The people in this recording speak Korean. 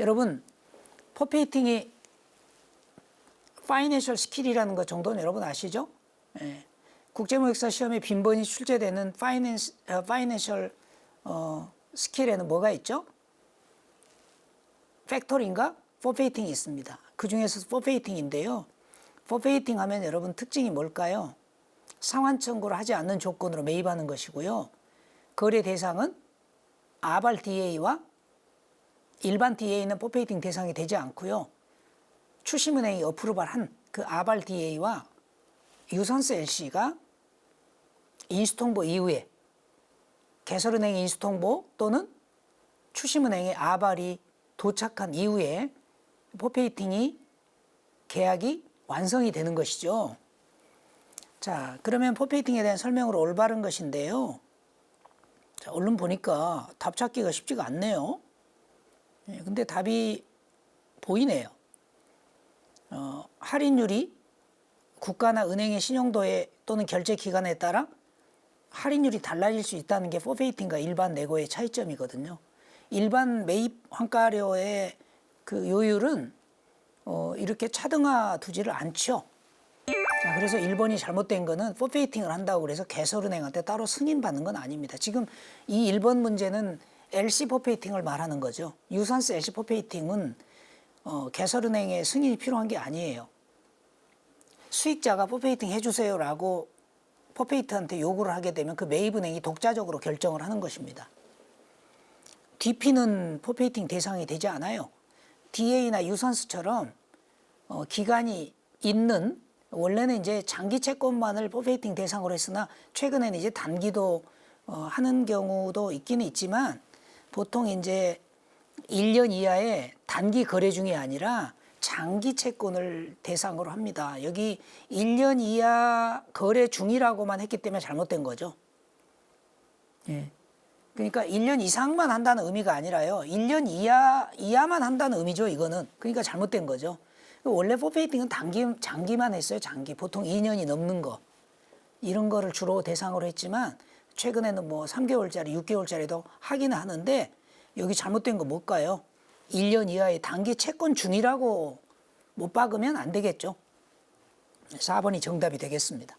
여러분 포페이팅이 파이낸셜 스킬이라는 것 정도는 여러분 아시죠? 예. 국제무역사 시험에 빈번히 출제되는 파이낸스, 어, 파이낸셜 어, 스킬에는 뭐가 있죠? 팩토링과 포페이팅이 있습니다. 그 중에서 포페이팅인데요. 포페이팅 하면 여러분 특징이 뭘까요? 상환 청구를 하지 않는 조건으로 매입하는 것이고요. 거래 대상은 아발 DA와 일반 DA는 포페이팅 대상이 되지 않고요. 추심은행이 어프로발한 그 아발 DA와 유선스 LC가 인수통보 이후에 개설은행의 인수통보 또는 추심은행의 아발이 도착한 이후에 포페이팅이 계약이 완성이 되는 것이죠. 자, 그러면 포페이팅에 대한 설명으로 올바른 것인데요. 자, 얼른 보니까 답 찾기가 쉽지가 않네요. 예, 근데 답이 보이네요. 어, 할인율이 국가나 은행의 신용도에 또는 결제 기간에 따라 할인율이 달라질 수 있다는 게 포페이팅과 일반 내고의 차이점이거든요. 일반 매입 환가료의 그 요율은 어, 이렇게 차등화 두지를 않죠. 자, 그래서 일본이 잘못된 거는 포페이팅을 한다고 그래서 개설은행한테 따로 승인받는 건 아닙니다. 지금 이 일본 문제는 LC 포페이팅을 말하는 거죠. 유산스 LC 포페이팅은 어, 개설은행의 승인이 필요한 게 아니에요. 수익자가 포페이팅 해주세요라고 포페이트한테 요구를 하게 되면 그 매입은행이 독자적으로 결정을 하는 것입니다. DP는 포페이팅 대상이 되지 않아요. DA나 유선수처럼 어, 기간이 있는 원래는 이제 장기 채권만을 포페이팅 대상으로 했으나 최근에는 이제 단기도 어, 하는 경우도 있기는 있지만 보통 이제 1년 이하의 단기 거래 중이 아니라 장기 채권을 대상으로 합니다. 여기 1년 이하 거래 중이라고만 했기 때문에 잘못된 거죠. 예. 그러니까 1년 이상만 한다는 의미가 아니라요. 1년 이하 이하만 한다는 의미죠, 이거는. 그러니까 잘못된 거죠. 원래 포페이팅은 단기 장기만 했어요, 장기. 보통 2년이 넘는 거. 이런 거를 주로 대상으로 했지만 최근에는 뭐 3개월짜리, 6개월짜리도 하기는 하는데 여기 잘못된 거 뭘까요? 1년 이하의 단기 채권 중이라고 못 박으면 안 되겠죠. 4번이 정답이 되겠습니다.